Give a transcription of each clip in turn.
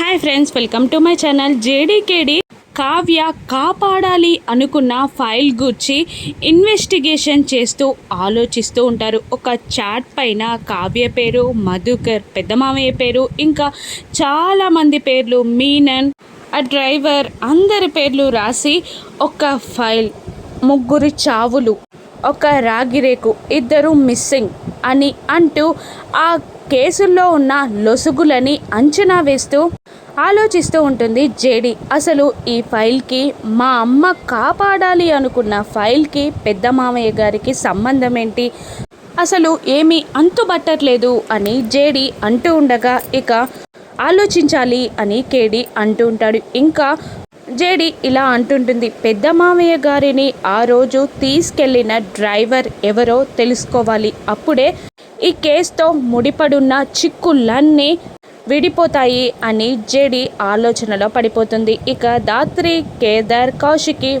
Hi friends welcome to my channel జేడీకేడి Kavya కాపాడాలి అనుకున్న file గురించి ఇన్వెస్టిగేషన్ చేస్తూ ఆలోచిస్తూ ఉంటారు. ఒక చాట్ పైన కావ్య పేరు మధుకర్ పెద్దమామయ్య పేరు ఇంకా చాలామంది పేర్లు మీనన్ ఆ డ్రైవర్ అందరి పేర్లు రాసి ఒక ఫైల్ ముగ్గురి చావులు. ఒక రాగిరేకు ఇద్దరు మిస్సింగ్ అని అంటూ ఆ కేసుల్లో ఉన్న లొసుగులని అంచనా వేస్తూ ఆలోచిస్తూ ఉంటుంది జేడి. అసలు ఈ ఫైల్కి మా అమ్మ కాపాడాలి అనుకున్న ఫైల్కి పెద్ద మామయ్య గారికి సంబంధం ఏంటి అసలు ఏమీ అంతుబట్టట్లేదు అని జేడి అంటూ ఉండగా ఇక ఆలోచించాలి అని కేడి అంటూ ఉంటాడు. ఇంకా జేడి ఇలా అంటుంటుంది. పెద్ద మామయ్య గారిని ఆ రోజు తీసుకెళ్ళిన డ్రైవర్ ఎవరో తెలుసుకోవాలి. అప్పుడే ఈ కేసుతో ముడిపడున్న చిక్కులన్నీ విడిపోతాయి అని జేడి ఆలోచనలో పడిపోతుంది. ఇక దాత్రి కేదార్ కౌశికి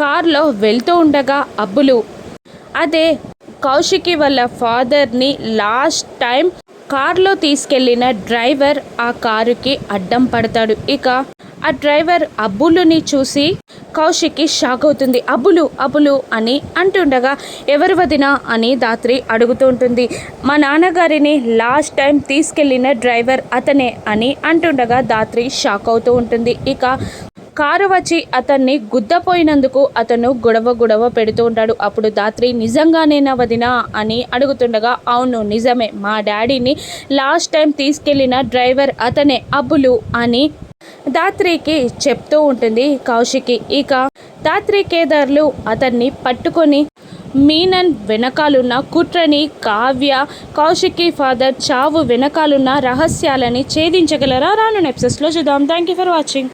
కార్లో వెళ్తూ ఉండగా అబ్బులు! అదే కౌశికి వాళ్ళ ఫాదర్ని లాస్ట్ టైం కార్లో తీసుకెళ్ళిన డ్రైవర్ ఆ కారుకి అడ్డం పడతాడు. ఇక ఆ డ్రైవర్ అబ్బులుని చూసి కౌశిక్కి షాక్ అవుతుంది. అబ్బులు అబ్బులు అని అంటుండగా ఎవరు వదినా అని దాత్రి అడుగుతూ ఉంటుంది. మా నాన్నగారిని లాస్ట్ టైం తీసుకెళ్ళిన డ్రైవర్ అతనే అని అంటుండగా దాత్రి షాక్ అవుతూ ఉంటుంది. ఇక కారు వచ్చి అతన్ని గుద్దపోయినందుకు అతను గొడవ గొడవ పెడుతూ ఉంటాడు. అప్పుడు దాత్రి నిజంగానేనా వదినా? అని అడుగుతుండగా అవును నిజమే. మా డాడీని లాస్ట్ టైం తీసుకెళ్ళిన డ్రైవర్ అతనే అబ్బులు అని దాత్రికి చెప్తూ ఉంటుంది కౌశికి. ఇక దాత్రి కేదార్లు అతన్ని పట్టుకొని మీనన్ వెనకాలున్న కుట్రని కావ్య కౌశికి ఫాదర్ చావు వెనకాలున్న రహస్యాలని ఛేదించగలరా? రాను నెప్సెస్లో చూద్దాం. Thank you for watching